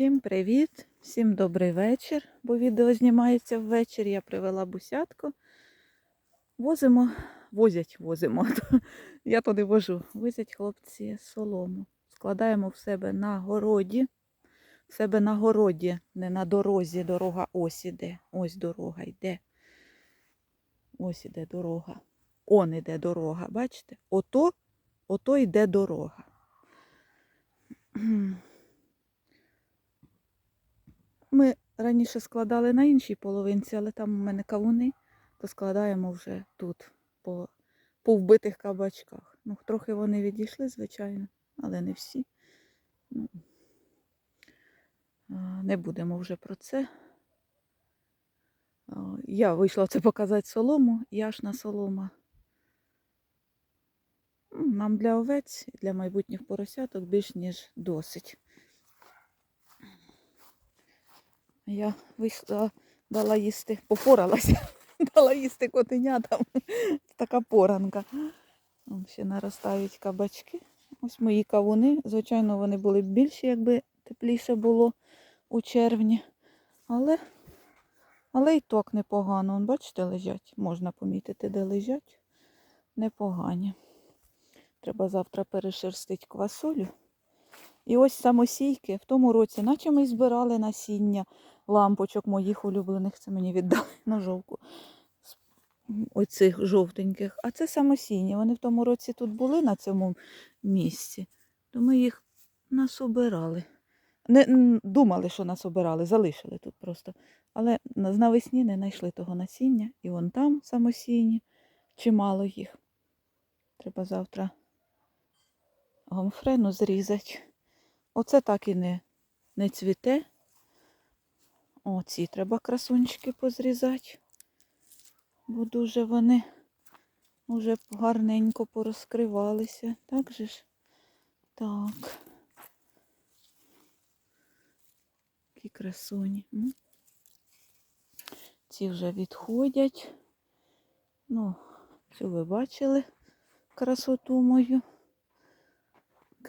Всім привіт, всім добрий вечір, бо відео знімається ввечері. Я привела бусятку. Возимо, возять, возимо. Я туди вожу. Возять хлопці солому. Складаємо в себе на городі. В себе на городі, не на дорозі. Дорога ось іде. Ось дорога йде. Ось іде дорога. Он іде дорога. Бачите? Ото, ото йде дорога. Ми раніше складали на іншій половинці, але там у мене кавуни, то складаємо вже тут, по, по вбитих кабачках. Ну, трохи вони відійшли, звичайно, але не всі. Ну, Не будемо вже про це. Я вийшла це показати солому, яшна солома. Нам для овець для майбутніх поросяток більш ніж досить. Я вийшла, дала їсти, попоралася, дала їсти котенятам. Така поранка. Ще наростають кабачки. Ось мої кавуни. Звичайно, вони були б більші, якби тепліше було у червні. Але, але і так непогано. Вон, бачите, лежать. Можна помітити, де лежать. Непогані. Треба завтра перешерстити квасолю. І ось самосійки в тому році, наче ми збирали насіння лампочок моїх улюблених, це мені віддали на жовку. з Оцих жовтеньких. А це самосійні. Вони в тому році тут були на цьому місці, то ми їх насобирали. Не думали, що насобирали, залишили тут просто. Але навесні не знайшли того насіння. І вон там самосійні, чимало їх. Треба завтра гомфрену зрізати. Оце так і не, не цвіте. Оці треба красунчики позрізати. Бо дуже вони вже гарненько порозкривалися. Так же ж? Так. Які красуні. Ці вже відходять. Ну, цю ви бачили красоту мою.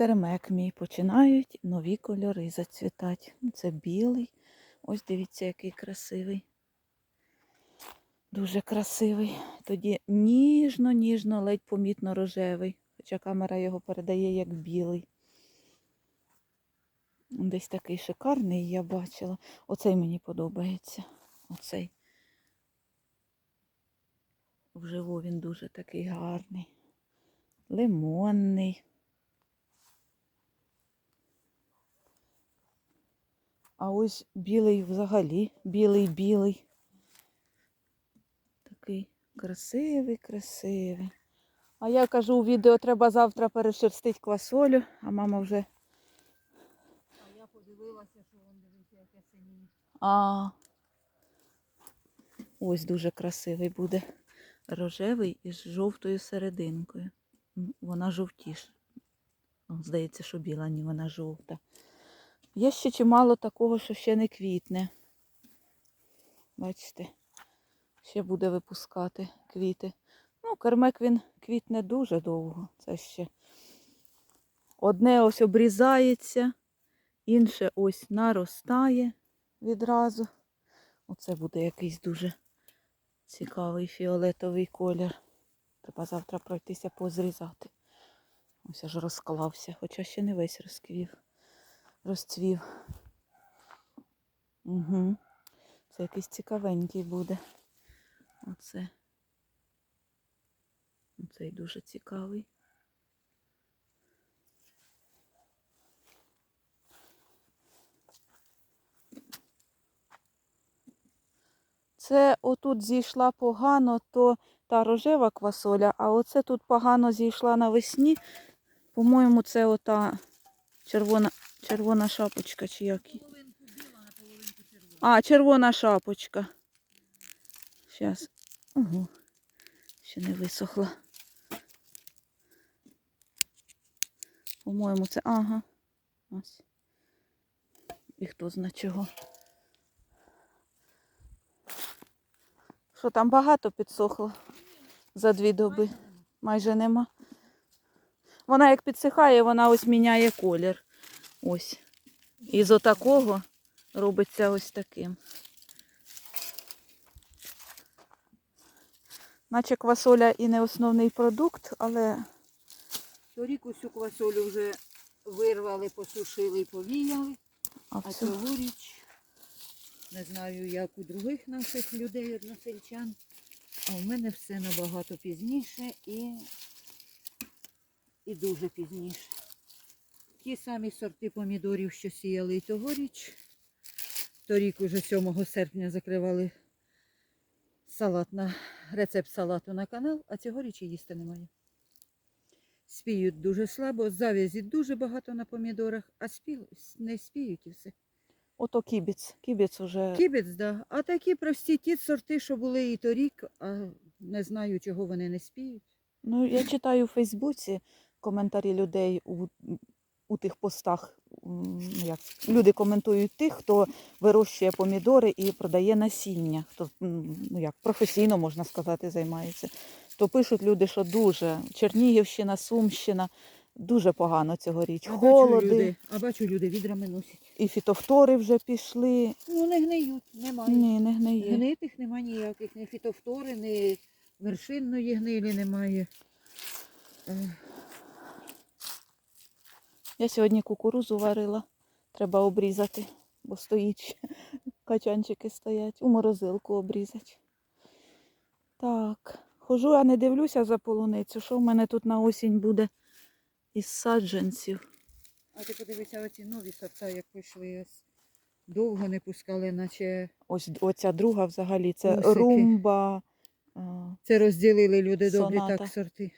Кермек мій починають нові кольори зацвітати. Ну, Це білий. Ось дивіться, який красивий. Дуже красивий. Тоді ніжно-ніжно, ледь помітно рожевий. Хоча камера його передає як білий. Десь такий шикарний я бачила. Оцей мені подобається. Оцей. Вживу він дуже такий гарний. Лимонний. А ось білий взагалі, білий-білий. Такий красивий, красивий. А я кажу, у відео треба завтра перешерстити квасолю, а мама вже. А я подивилася, що він дивиться, яке сині. А. Ось дуже красивий буде. Рожевий із жовтою серединкою. Вона жовтіша. Здається, що біла, ні, вона жовта. Є ще чимало такого, що ще не квітне. Бачите, ще буде випускати квіти. Ну, кермек він квітне дуже довго. Це ще одне ось обрізається, інше ось наростає відразу. Оце буде якийсь дуже цікавий фіолетовий колір. Треба завтра пройтися позрізати. Ось аж розклався, хоча ще не весь розквів розцвів. Угу. Це якийсь цікавенький буде. Оце. Оцей дуже цікавий. Це отут зійшла погано, то та рожева квасоля, а оце тут погано зійшла навесні. По-моєму, це ота червона, червона шапочка чи як. А, червона шапочка. Зараз. Ого. Ще не висохла. По-моєму, це. Ага. Ось. І хто зна чого. Що там багато підсохло за дві доби? Майже нема. Вона як підсихає, вона ось міняє колір. Ось. І з отакого робиться ось таким. Наче квасоля і не основний продукт, але Торік усю квасолю вже вирвали, посушили і повіяли. а А цьогоріч, не знаю, як у других наших людей, односельчан, а у мене все набагато пізніше і, і дуже пізніше. Ті самі сорти помідорів, що сіяли і тогоріч. Торік уже 7 серпня закривали салат на рецепт салату на канал, а цьогоріч і їсти немає. Спіють дуже слабо, завязі дуже багато на помідорах, а спів, не спіють і все. Ото кібіц. Кібіц уже Кібець, да. А такі прості ті сорти, що були і торік, а не знаю, чого вони не спіють. Ну, я читаю у Фейсбуці коментарі людей у, у тих постах. Як, люди коментують тих, хто вирощує помідори і продає насіння, хто ну, як, професійно, можна сказати, займається. То пишуть люди, що дуже Чернігівщина, Сумщина, дуже погано цьогоріч. А бачу, Холоди, люди, а бачу, люди відрами носять. і фітофтори вже пішли. Ну, не гниють, немає. Ні, не гниє. Гнитих немає ніяких, ні фітофтори, ні вершинної гнилі немає. Я сьогодні кукурузу варила. Треба обрізати, бо стоїть. Качанчики стоять. У морозилку обрізати. Так, хожу, а не дивлюся за полуницю. Що в мене тут на осінь буде із саджанців? А ти подивися, оці нові сорта, як пішли, довго не пускали, наче Ось оця друга взагалі це Усики. румба. це розділили люди добрі Соната. так сорти.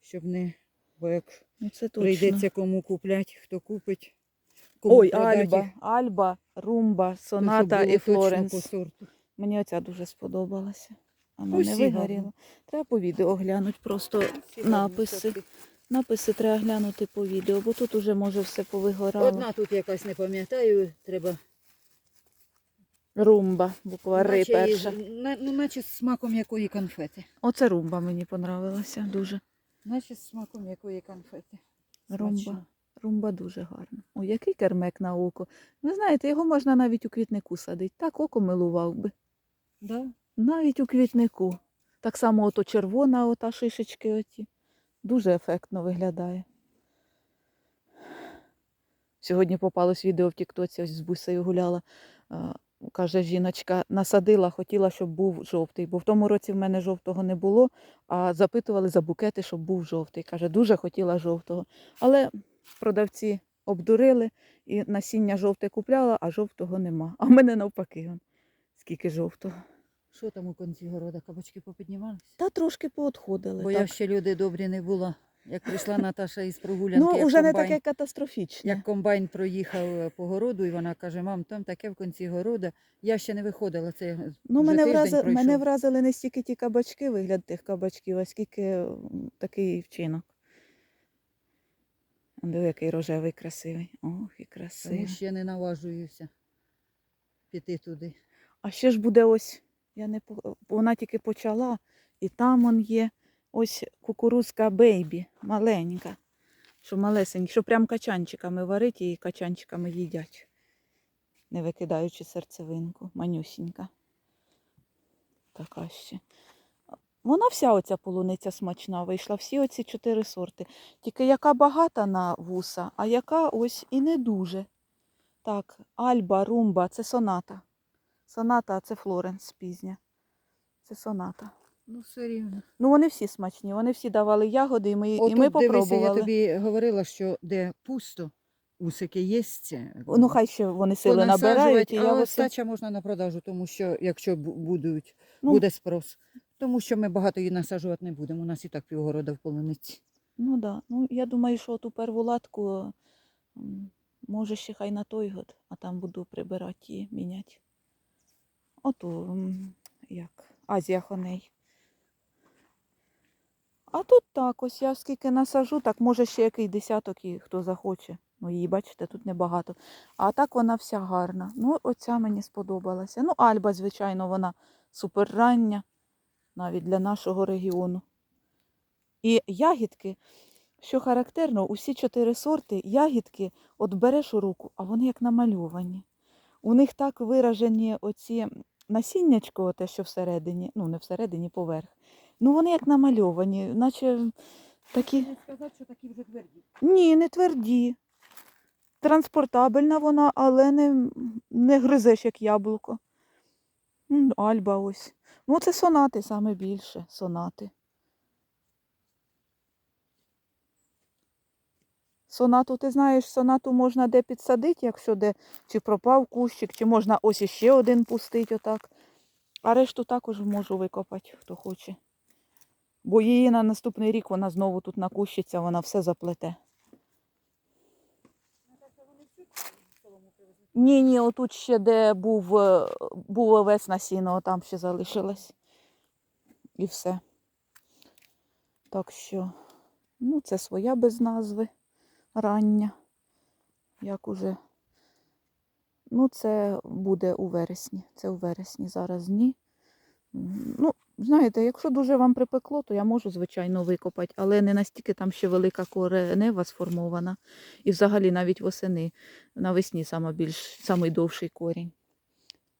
Щоб не, бо як Ну це точно. прийдеться кому купляти, хто купить. Кому Ой, продати, Альба, Альба, Румба, Соната і Флоренс. Мені оця дуже сподобалася. Вона Усі не вигоріла. Треба по відео глянути просто Всі написи. Написи треба глянути по відео, бо тут уже може все повигорало. Одна тут якась не пам'ятаю, треба. Румба, буква Р перша. ну, наче з смаком якої конфети. Оце румба мені понравилася дуже. Наче з смаком якої конфети. Румба. Смачно. Румба дуже гарна. Ой, який кермек на око. Ви знаєте, його можна навіть у квітнику садити. Так око милував би. Да? Навіть у квітнику. Так само ото червона, ота шишечки оті. Дуже ефектно виглядає. Сьогодні попалось відео в Тіктоці, ось з бусею гуляла. Каже, жіночка насадила, хотіла, щоб був жовтий, бо в тому році в мене жовтого не було, а запитували за букети, щоб був жовтий. Каже, дуже хотіла жовтого. Але продавці обдурили і насіння жовте купляла, а жовтого нема. А в мене навпаки, он, скільки жовтого. Що там у кінці города? Кабачки попіднімалися? Та трошки поотходили. Бо так. я ще люди добрі не була. Як прийшла Наташа із прогулянки, Ну, як, вже не таке катастрофічне. як комбайн проїхав е, по городу, і вона каже, мам, там таке в кінці города. Я ще не виходила. Це Ну, вже мене, врази, мене вразили не стільки ті кабачки, вигляд тих кабачків, а скільки такий вчинок. Диви, який рожевий красивий. Ох, і красивий. Тому ще не наважуюся піти туди. А ще ж буде ось, я не вона тільки почала, і там он є ось кукурузка бейбі, маленька, що малесенька, що прям качанчиками варить і качанчиками їдять, не викидаючи серцевинку, манюсінька. Така ще. Вона вся оця полуниця смачна вийшла, всі оці чотири сорти. Тільки яка багата на вуса, а яка ось і не дуже. Так, Альба, Румба, це соната. Соната, це Флоренс пізня. Це соната. Ну, все рівно. Ну вони всі смачні, вони всі давали ягоди, і ми, і Отут, ми дивися, я тобі говорила, що де пусто, усики є. Ну хай ще вони сили набирають, і а я оце... можна на продажу, тому що якщо бу- будуть, Ну, буде спрос. Тому що ми багато її насаджувати не будемо. У нас і так півгорода в полуниці. Ну да. Ну я думаю, що ту перву латку може ще хай на той год, а там буду прибирати і міняти. Оту, як, Азія Хоней. А тут так, ось я скільки насажу, так може ще який десяток і хто захоче. Ну, її, бачите, тут небагато. А так вона вся гарна. Ну, оця мені сподобалася. Ну, Альба, звичайно, вона суперрання, навіть для нашого регіону. І ягідки, Що характерно, усі чотири сорти ягідки от береш у руку, а вони як намальовані. У них так виражені оці насіннячко, те, що всередині, ну не всередині, поверх. Ну вони як намальовані, наче такі. Не сказати, що такі вже тверді. Ні, не тверді. Транспортабельна вона, але не, не гризеш, як яблуко. Альба ось. Ну, це сонати саме більше. Сонати. Сонату, ти знаєш, сонату можна де підсадити, якщо де чи пропав кущик, чи можна ось іще один пустити отак. А решту також можу викопати, хто хоче. Бо її на наступний рік вона знову тут накущиться, вона все заплете. Ні, ні, отут ще де був, е, був овець на сіно, там ще залишилось. І все. Так що, ну, це своя без назви рання. Як уже. Ну, це буде у вересні. Це у вересні зараз дні. М, Ну, знаєте, якщо дуже вам припекло, то я можу, звичайно, викопати, але не настільки там ще велика коренева сформована. І взагалі навіть восени, навесні саме довший корінь.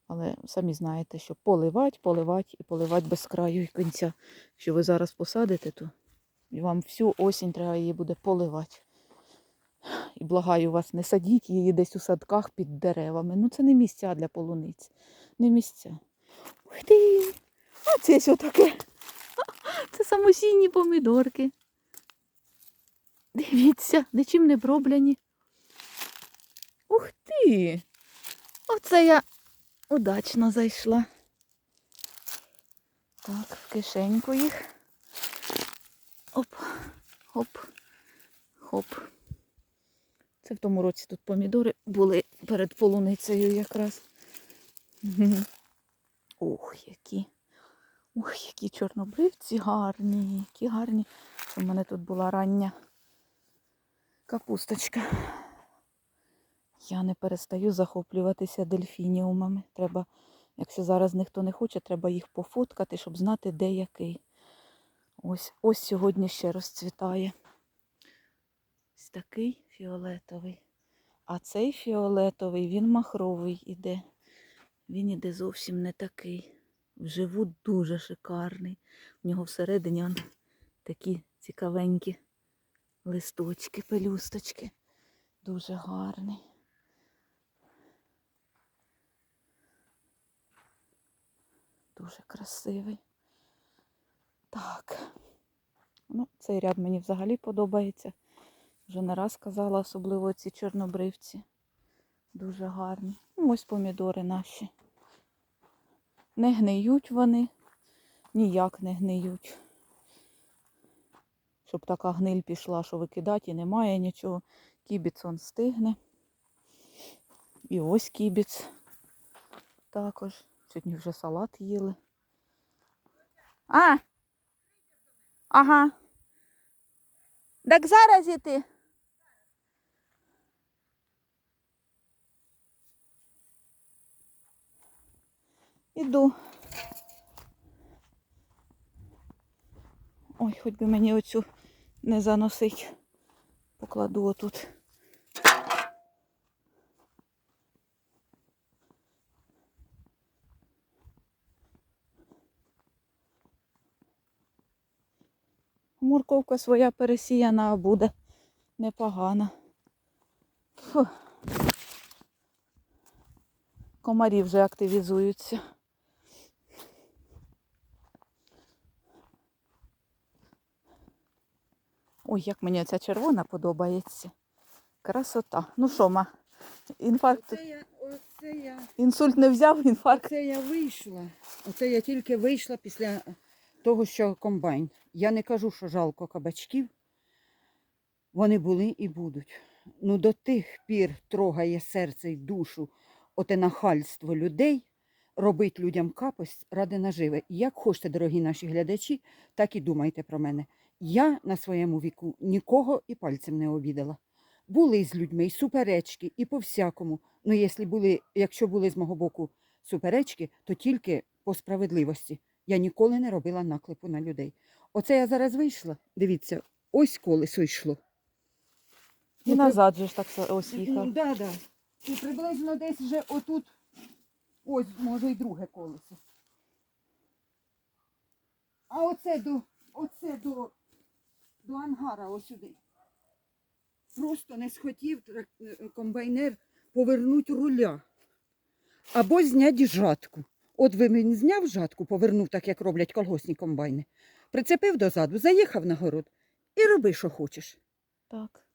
Але самі знаєте, що поливати, поливати і поливати без краю і кінця. Якщо ви зараз посадите, то вам всю осінь треба її буде поливати. І благаю вас, не садіть її десь у садках під деревами. Ну це не місця для полуниць. Не місця. Ух! А це що таке? Це самосійні помідорки. Дивіться, нічим не броблені. Ух ти! Оце я удачно зайшла. Так, в кишеньку їх. Оп, хоп, хоп. Це в тому році тут помідори були перед полуницею якраз. Ох, які. Ох, які чорнобривці гарні, які гарні. У мене тут була рання капусточка. Я не перестаю захоплюватися дельфініумами. Треба, якщо зараз ніхто не хоче, треба їх пофоткати, щоб знати, де який. Ось, ось сьогодні ще розцвітає. Ось такий фіолетовий. А цей фіолетовий, він махровий іде. Він іде зовсім не такий. Вживу дуже шикарний. У нього всередині он такі цікавенькі листочки, пелюсточки. Дуже гарний. Дуже красивий. Так. Ну, цей ряд мені взагалі подобається. Вже не раз казала, особливо ці чорнобривці. Дуже гарні. Ну, ось помідори наші. Не гниють вони, ніяк не гниють. Щоб така гниль пішла, що викидати і немає нічого. Кібіц он стигне. І ось кібіц також. Сьогодні вже салат їли. А! Ага. Так зараз іти. Іду. Ой, хоч би мені оцю не заносить. Покладу отут. Морковка своя пересіяна, а буде непогана. Фу. Комарі вже активізуються. Ой, як мені ця червона подобається. Красота. Ну що, ма, інфаркт, Оце я, оце я, інсульт не взяв, інфаркт. оце я вийшла. Оце я тільки вийшла після того, що комбайн. Я не кажу, що жалко кабачків. Вони були і будуть. Ну до тих пір трогає серце й душу оте нахальство людей, робить людям капость ради наживи. І Як хочете, дорогі наші глядачі, так і думайте про мене. Я на своєму віку нікого і пальцем не обідала. Були з людьми і суперечки, і по всякому. Ну, якщо були, якщо були з мого боку суперечки, то тільки по справедливості. Я ніколи не робила наклепу на людей. Оце я зараз вийшла. Дивіться, ось колесо йшло. І Ото- назад же ж так ось Ну, їхав. да, да. І приблизно десь вже отут, ось може й друге колесо. А оце до, оце до, до ангара ось сюди. Просто не схотів е, комбайнер повернути руля. Або зняти жатку. От ви він зняв жатку, повернув, так як роблять колгосні комбайни. Прицепив дозаду, заїхав на город і роби, що хочеш. Так.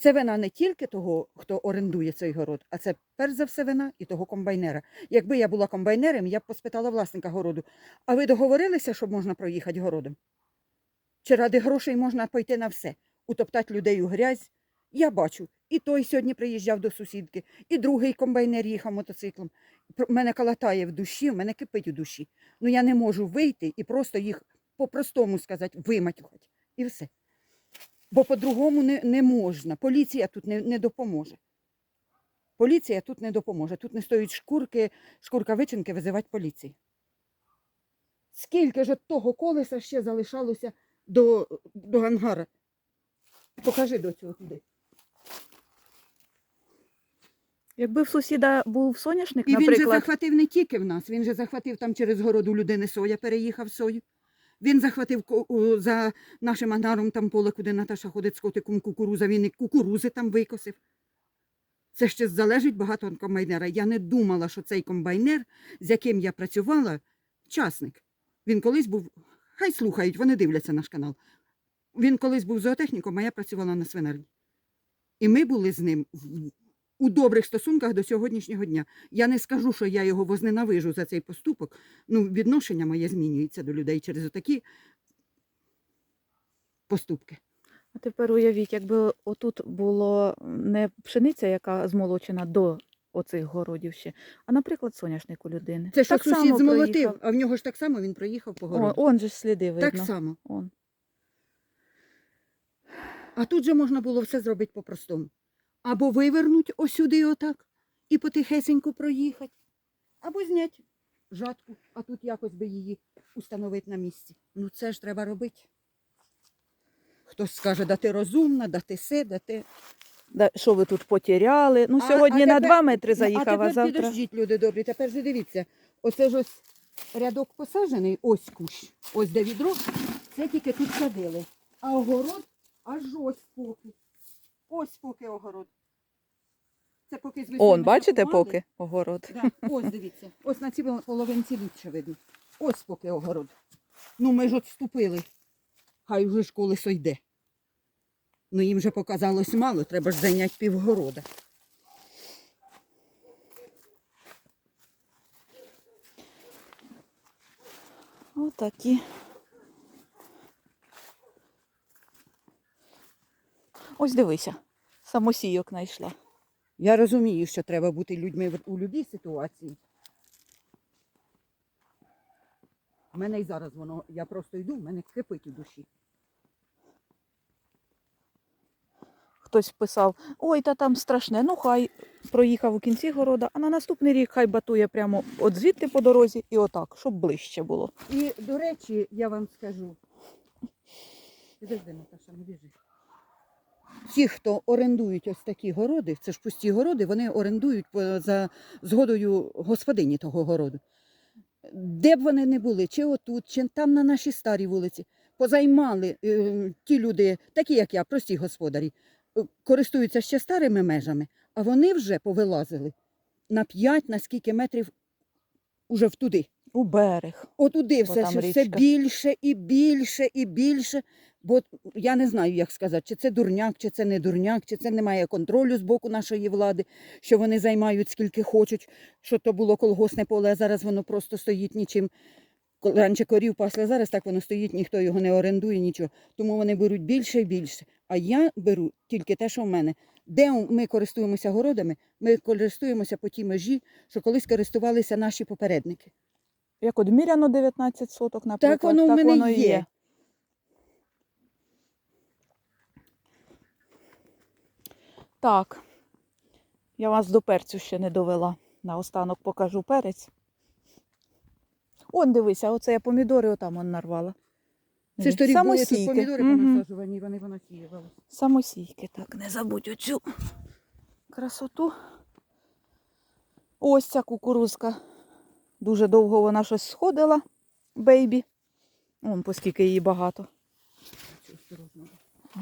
Це вина не тільки того, хто орендує цей город, а це перш за все вина і того комбайнера. Якби я була комбайнером, я б поспитала власника городу. А ви договорилися, що можна проїхати городом? Чи ради грошей можна пойти на все? Утоптати людей у грязь? Я бачу, і той сьогодні приїжджав до сусідки, і другий комбайнер їхав мотоциклом. Мене калатає в душі, в мене кипить у душі. Ну я не можу вийти і просто їх по-простому сказати, виматюхати. І все. Бо по-другому не, не можна. Поліція тут не, не допоможе. Поліція тут не допоможе. Тут не стоїть шкурки, шкурка вичинки визивати поліції. Скільки ж того колеса ще залишалося до, до ангара? Покажи до цього туди. Якби в сусіда був соняшник, І він же захватив не тільки в нас, він же захватив там через городу людини соя, переїхав сою. Він захватив за нашим ангаром там поле, куди Наташа ходить з котиком кукуруза, він і кукурузи там викосив. Це ще залежить багато від комбайнера. Я не думала, що цей комбайнер, з яким я працювала, часник. Він колись був, хай слухають, вони дивляться наш канал. Він колись був зоотехніком, а я працювала на свинарні. І ми були з ним в- у добрих стосунках до сьогоднішнього дня. Я не скажу, що я його возненавижу за цей поступок. Ну, відношення моє змінюється до людей через такі поступки. а тепер уявіть, якби отут було не пшениця, яка змолочена до оцих городів ще, а, наприклад, соняшник у людини. Це що Так сусід само змолотив, проїхав. а в нього ж так само він проїхав по городу. он же ж сліди видно. так само. Он. А тут же можна було все зробити по-простому. Або вивернуть осюди отак і потихесеньку проїхати, або зняти жатку, а тут якось би її установити на місці. Ну це ж треба робити. Хтось скаже, да ти розумна, да ти се, да ти. Да, що ви тут потеряли? Ну, сьогодні а на тепер- 2 метри А заїхав, а, тепер завтра. підождіть, люди добрі, тепер же дивіться. Оце ж ось рядок посаджений, ось кущ, ось де відро, це тільки тут садили. А огород аж ось поки. Ось поки огород. Це поки з весни Он, бачите, купували. поки огород. Да, ось дивіться. Ось на цій половинці ліпше видно. Ось поки огород. Ну ми ж отступили. Хай вже ж колесо йде. Ну їм же показалось мало, треба ж зайняти півгорода. Отакі. Ось дивися, самосійок знайшла. Я розумію, що треба бути людьми у будь-якій ситуації. У мене і зараз воно, я просто йду, в мене кипить у душі. Хтось писав, ой, та там страшне, ну хай проїхав у кінці города, а на наступний рік хай батує прямо от звідти по дорозі і отак, щоб ближче було. І, до речі, я вам скажу. Підожди, Наташа, не біжи. Ті, хто орендують ось такі городи, це ж пусті городи, вони орендують за згодою господині того городу. Де б вони не були, чи отут, чи там на нашій старій вулиці, позаймали е, ті люди, такі як я, прості господарі, користуються ще старими межами, а вони вже повилазили на 5, на скільки метрів уже втуди. У берег. Отуди все, там що все річка. більше і більше і більше. Бо я не знаю, як сказати, чи це дурняк, чи це не дурняк, чи це немає контролю з боку нашої влади, що вони займають скільки хочуть, що то було колгосне поле, а зараз воно просто стоїть нічим. Раніше корів пасли, зараз так воно стоїть, ніхто його не орендує, нічого. Тому вони беруть більше і більше. А я беру тільки те, що в мене. Де ми користуємося городами, ми користуємося по тій межі, що колись користувалися наші попередники. Як от міряно 19 соток, наприклад, воно в мене воно і є. Так, я вас до перцю ще не довела. Наостанок покажу перець. Он дивися, оце я помідори отам он нарвала. Це ж торік були тут помідори Мгм. понасаджувані, вони понасіювали. Самосійки. Так, не забудь оцю красоту. Ось ця кукурузка. Дуже довго вона щось сходила, бейбі. Вон, поскільки її багато. У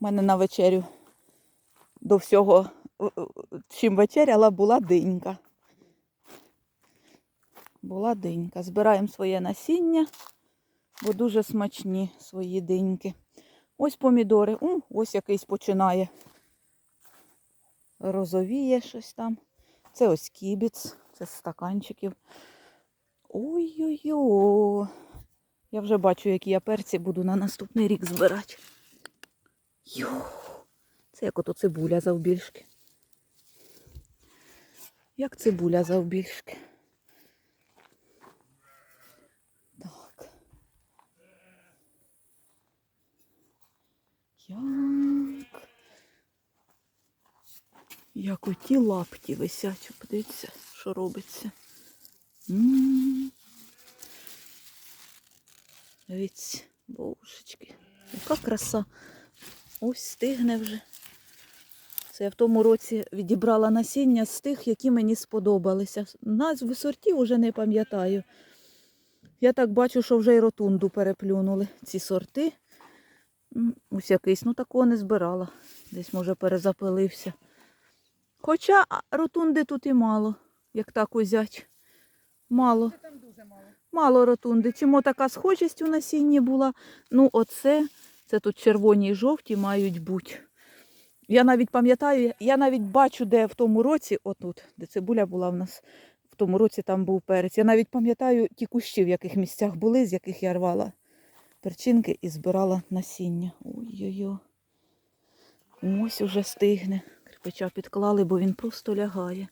мене на вечерю до всього, чим вечеряла, була динька. Була динька. Збираємо своє насіння, бо дуже смачні свої диньки. Ось помідори. У, ось якийсь починає. Розовіє щось там. Це ось кібіц, це з стаканчиків. Ой-ой-ой. Я вже бачу, які я перці буду на наступний рік збирати. Йо, це як ото цибуля завбільшки. Як цибуля завбільшки. Як? Як оті лапті висять. Подивіться, що робиться. М. Дивіться, божечки. Яка краса. Ось стигне вже. Це я в тому році відібрала насіння з тих, які мені сподобалися. Назви сортів уже не пам'ятаю. Я так бачу, що вже й ротунду переплюнули ці сорти. Ось якийсь, ну такого не збирала. Десь, може, перезапилився. Хоча ротунди тут і мало, як так узять. Мало. Там дуже мало. Мало ротунди. Чому така схожість у насінні була? Ну, оце, це тут червоні і жовті мають бути. Я навіть пам'ятаю, я навіть бачу, де в тому році, отут, де цибуля була в нас, в тому році там був перець. Я навіть пам'ятаю ті кущі, в яких місцях були, з яких я рвала перчинки і збирала насіння. Ой-ой-ой. Ось уже стигне. Кирпича підклали, бо він просто лягає.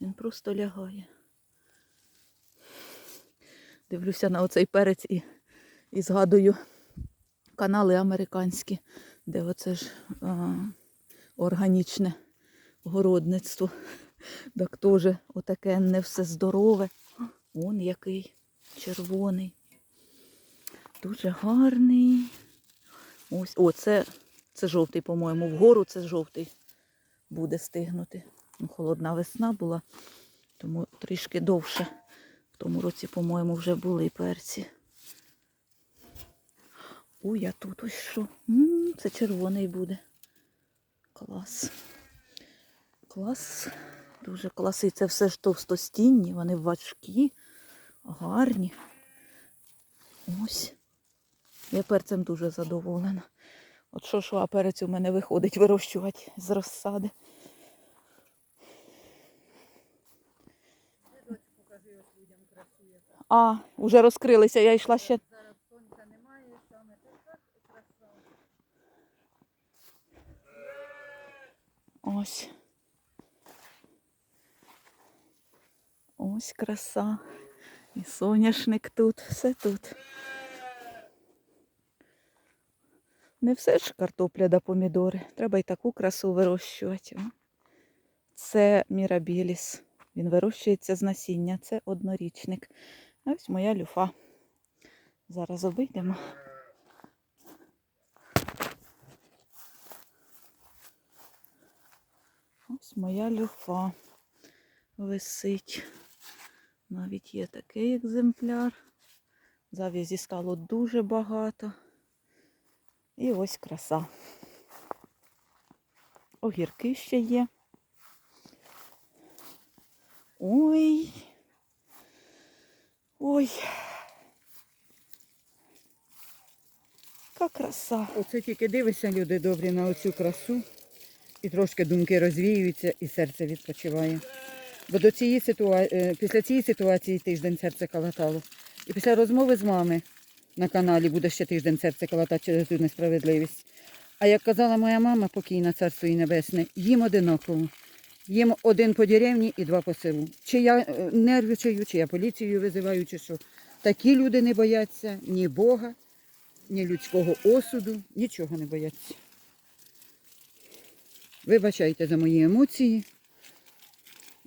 Він просто лягає. Дивлюся на оцей перець і, і згадую канали американські, де оце ж а, органічне городництво. Так теж отаке не все здорове. Он який червоний. Дуже гарний. Ось, о, це, це жовтий, по-моєму. Вгору це жовтий буде стигнути. Ну, холодна весна була, тому трішки довше. В тому році, по-моєму, вже були перці. Ой, а тут ось що. М, Це червоний буде. Клас. Клас. Дуже клас. І це все ж товстостінні, вони важкі, гарні. Ось. Я перцем дуже задоволена. От що, що, а перець у мене виходить вирощувати з розсади. А, вже розкрилися, я йшла ще. Зараз сонця немає, саме така краса. Ось. Ось краса. І соняшник тут, все тут. Не все ж картопля да помідори. Треба й таку красу вирощувати. Це мірабіліс. Він вирощується з насіння. Це однорічник. А ось моя люфа. Зараз обійдемо. Ось моя люфа висить. Навіть є такий екземпляр. Зав'язі стало дуже багато. І ось краса. Огірки ще є. Ой. Ой. Яка краса. Оце тільки дивишся, люди добрі, на оцю красу, і трошки думки розвіюються, і серце відпочиває. Бо до цієї ситуації, після цієї ситуації тиждень серце калатало. І після розмови з мами на каналі буде ще тиждень серце калатати через цю несправедливість. А як казала моя мама, покійна царство і небесне, їм одинаково. Їм один по деревні і два по селу. Чи я е, нервичаю, чи я поліцію визиваю, чи що. Такі люди не бояться ні Бога, ні людського осуду, нічого не бояться. Вибачайте за мої емоції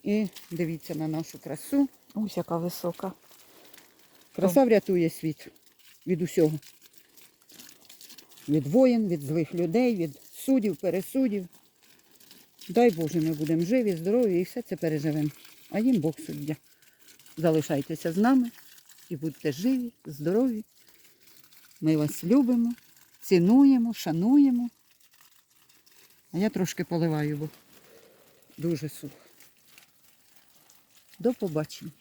і дивіться на нашу красу. Ось яка висока. Краса врятує світ від усього. Від воїн, від злих людей, від суддів, пересудів. Дай Боже, ми будемо живі, здорові і все це переживемо. А їм Бог суддя. Залишайтеся з нами і будьте живі, здорові. Ми вас любимо, цінуємо, шануємо. А я трошки поливаю, бо дуже сухо. До побачення.